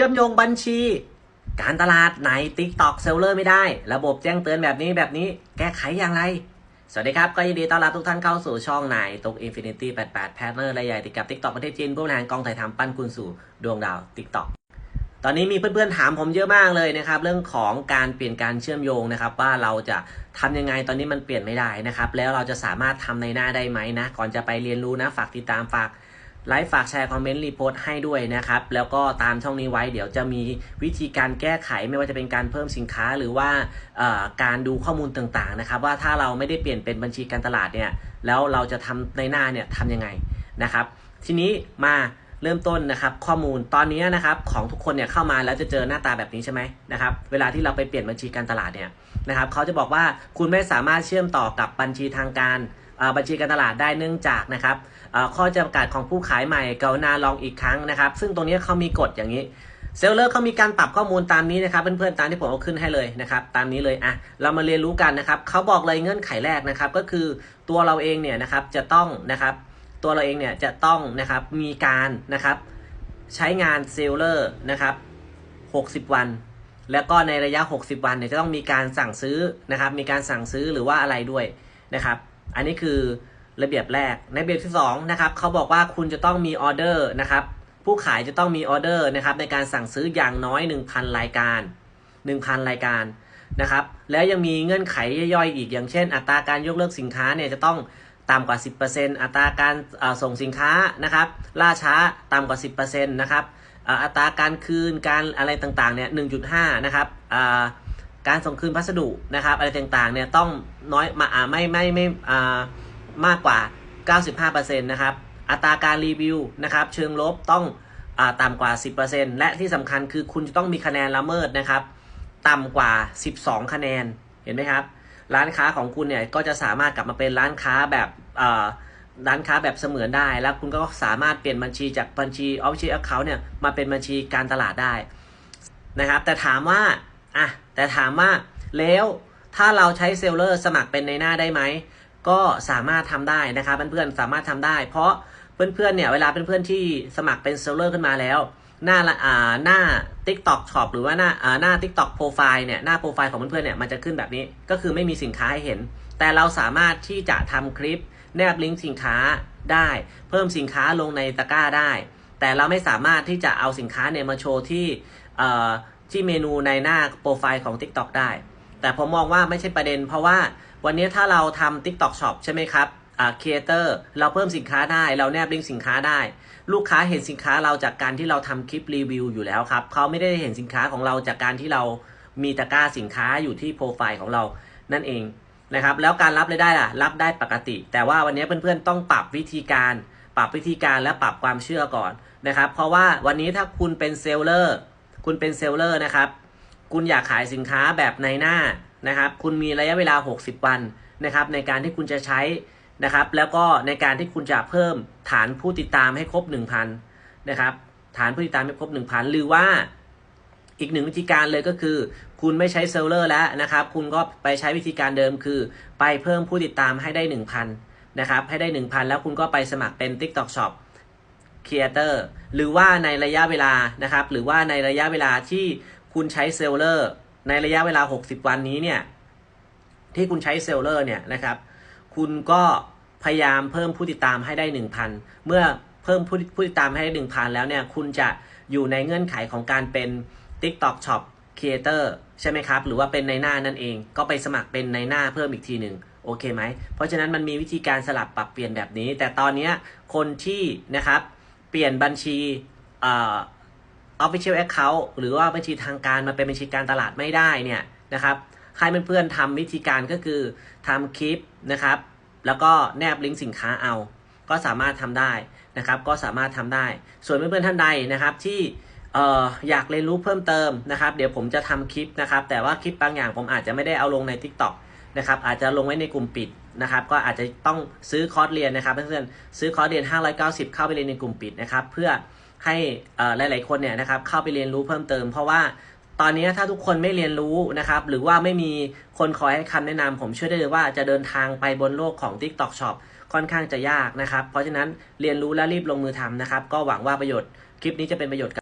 ชื่อมโยงบัญชี การตลาดใน TikTok Seller ไม่ได้ ระบบแจ้งเตือนแบบนี้แบบนี้ แก้ไขอย่างไร สวัสดีครับ ก็ยินดีต้อนรับทุกท่านเข้าสู่ช่องนายตก Infinity 88 p a r t n e r รายใหญ่ติดกับ TikTok ประเทศจีนผู้บริหารกองถ่ายทำปั้นคุณสู่ดวงดาว TikTok ตอนนี้มีเพื่อนๆถามผมเยอะมากเลยนะครับ เรื่องของการเปลี่ยนการเชื่อมโยงนะครับ ว่าเราจะทำยังไงตอนนี้มันเปลี่ยนไม่ได้นะครับ แล้วเราจะสามารถทำในหน้าได้ไหมนะ ก่อนจะไปเรียนรู้นะฝากติดตามฝาก ไลฟ์ฝากแชร์คอมเมนต์รีโพสต์ให้ด้วยนะครับ แล้วก็ตามช่องนี้ไว้เดี๋ยวจะมีวิธีการแก้ไขไม่ว่าจะเป็นการเพิ่มสินค้าหรือว่าการดูข้อมูลต่างๆนะครับ ว่าถ้าเราไม่ได้เปลี่ยนเป็นบัญชีการตลาดเนี่ยแล้วเราจะทำในหน้าเนี่ยทำยังไงนะครับ ทีนี้มาเริ่มต้นนะครับข้อมูลตอนนี้นะครับของทุกคนเนี่ยเข้ามาแล้วจะเจอหน้าตาแบบนี้ใช่ไหมนะครับเวลาที่เราไปเปลี่ยนบัญชีการตลาดเนี่ยนะครับเขาจะบอกว่าคุณไม่สามารถเชื่อมต่อกับบัญชีทางการ บัญชีการตลาดได้เนื่องจากนะครับข้อจำกัดของผู้ขายใหม่กรุณาลองอีกครั้งนะครับ ซึ่งตรงนี้เขามีกฎอย่างนี้เซลเลอร์เขามีการปรับข้อมูลตามนี้นะครับ เพื่อนๆตามที่ผมเอาขึ้นให้เลยนะครับ ตามนี้เลยอะเรามาเรียนรู้กันนะครับเขาบอกเลยเงื่อนไขแรกนะครับ ก็คือตัวเราเองเนี่ยนะครับจะต้องนะครับ ตัวเราเองเนี่ยจะต้องนะครับมีการนะครับ ใช้งานเซลเลอร์นะครับ 60 วัน แล้วก็ในระยะ 60 วันเนี่ยจะต้องมีการสั่งซื้อนะครับ มีการสั่งซื้อหรือว่าอะไรด้วยนะครับ อันนี้คือระเบียบแรกในระเบียบที่2นะครับเขาบอกว่าคุณจะต้องมีออเดอร์นะครับ ผู้ขายจะต้องมีออเดอร์นะครับในการสั่งซื้ออย่างน้อย 1,000 รายการ 1,000 รายการนะครับ แล้วยังมีเงื่อนไขย่อยๆอีกอย่างเช่น อัตราการยกเลิกสินค้าเนี่ยจะต้องต่ำกว่า 10%อัตราการส่งสินค้านะครับ ล่าช้าต่ำกว่า 10%นะครับอัตราการคืนการอะไรต่างๆเนี่ย1.5 นะครับอ การส่งคืนพัสดุนะครับ อะไรต่างๆเนี่ยต้องน้อยมาอ่าไม่ไม่ไม่อ่ามากกว่า 95%นะครับ อัตราการรีวิวนะครับ เชิงลบต้องอาต่ำกว่า 10%และที่สำคัญคือคุณจะต้องมีคะแนนละเมิดนะครับ ต่ำกว่า 12 คะแนนเห็นไหมครับ ร้านค้าของคุณเนี่ยก็จะสามารถกลับมาเป็นร้านค้าแบบอ่อร้านค้าแบบเสมือนได้ แล้วคุณก็สามารถเปลี่ยนบัญชีจากบัญชี Official Account เนี่ยมาเป็นบัญชีการตลาดได้นะครับ แต่ถามว่า อะแต่ถามว่าแล้วถ้าเราใช้เซลเลอร์สมัครเป็นในหน้าได้ไหม ก็สามารถทำได้นะครับเพื่อนๆสามารถทำได้ เพราะเพื่อนๆเนี่ยเวลาเพื่อนๆที่สมัครเป็นเซลเลอร์ขึ้นมาแล้ว หน้าละอ่าหน้า TikTok Shop หรือว่าหน้าอ่าหน้า TikTok Profile เนี่ยหน้าโปรไฟล์ของเพื่อนๆเนี่ยมันจะขึ้นแบบนี้ก็คือไม่มีสินค้าให้เห็น แต่เราสามารถที่จะทำคลิปแนบลิงก์สินค้าได้ เพิ่มสินค้าลงในตะกร้าได้ แต่เราไม่สามารถที่จะเอาสินค้าเนี่ยมาโชว์ที่อ่อ ที่เมนูในหน้าโปรไฟล์ของ TikTok ได้ แต่ผมมองว่าไม่ใช่ประเด็น เพราะว่าวันนี้ถ้าเราทำ TikTok Shop ใช่ไหมครับอ่าครีเอเตอร์เราเพิ่มสินค้าได้ เราแนบลิงก์สินค้าได้ ลูกค้าเห็นสินค้าเราจากการที่เราทำคลิปรีวิวอยู่แล้วครับเขาไม่ได้เห็นสินค้าของเราจากการที่เรามีตะกร้าสินค้าอยู่ที่โปรไฟล์ของเรานั่นเองนะครับแล้วการรับรายได้ล่ะรับได้ปกติ แต่ว่าวันนี้เพื่อนๆต้องปรับวิธีการ ปรับวิธีการและปรับความเชื่อก่อนนะครับ เพราะว่าวันนี้ถ้าคุณเป็นเซลเลอร์ คุณเป็นเซลเลอร์นะครับ คุณอยากขายสินค้าแบบในหน้านะครับ คุณมีระยะเวลา 60 วันนะครับ ในการที่คุณจะใช้นะครับ แล้วก็ในการที่คุณจะเพิ่มฐานผู้ติดตามให้ครบ 1,000นะครับ ฐานผู้ติดตามให้ครบ 1,000 หรือว่าอีกหนึ่งวิธีการเลยก็คือ คุณไม่ใช้เซลเลอร์แล้วนะครับ คุณก็ไปใช้วิธีการเดิมคือ ไปเพิ่มผู้ติดตามให้ได้ 1,000นะครับ ให้ได้ 1,000 แล้วคุณก็ไปสมัครเป็น TikTok Shop ครีเอเตอร์หรือว่าในระยะเวลานะครับ หรือว่าในระยะเวลาที่คุณใช้เซลเลอร์ในระยะเวลา 60 วันนี้เนี่ย ที่คุณใช้เซลเลอร์เนี่ยนะครับ คุณก็พยายามเพิ่มผู้ติดตามให้ได้ 1,000 เมื่อเพิ่มผู้ผู้ติดตามให้ได้ 1,000 แล้วเนี่ย คุณจะอยู่ในเงื่อนไขของการเป็น TikTok Shop Creator ใช่ไหมครับ หรือว่าเป็นในหน้านั่นเอง ก็ไปสมัครเป็นในหน้าเพิ่มอีกทีหนึ่งโอเคไหม เพราะฉะนั้นมันมีวิธีการสลับปรับเปลี่ยนแบบนี้ แต่ตอนเนี้ยคนที่นะครับ เปลี่ยนบัญชีเอ่อ official account หรือว่าบัญชีทางการมาเป็นบัญชีการตลาดไม่ได้เนี่ยนะครับใครเพื่อนๆทำวิธีการก็คือทำคลิปนะครับ แล้วก็แนบลิงก์สินค้าเอา ก็สามารถทำได้นะครับ ก็สามารถทำได้ ส่วนเพื่อนๆท่านใดนะครับที่อออยากเรียนรู้เพิ่มเติมนะครับ เดี๋ยวผมจะทำคลิปนะครับ แต่ว่าคลิปบางอย่างผมอาจจะไม่ได้เอาลงใน TikTok นะครับ อาจจะลงไว้ในกลุ่มปิด นะครับก็อาจจะต้องซื้อคอร์สเรียนนะครับเพื่อนๆซื้อคอร์สเรียน 590 เข้าไปเรียนในกลุ่มปิดนะครับเพื่อให้หลาย ๆคนเนี่ยนะครับเข้าไปเรียนรู้เพิ่มเติม เพราะว่าตอนนี้ถ้าทุกคนไม่เรียนรู้นะครับหรือว่าไม่มีคนคอยให้คำแนะนำผมเชื่อได้เลยว่าจะเดินทางไปบนโลกของ TikTok Shop ค่อนข้างจะยากนะครับ เพราะฉะนั้นเรียนรู้และรีบลงมือทำนะครับ ก็หวังว่าประโยชน์คลิปนี้จะเป็นประโยชน์กับ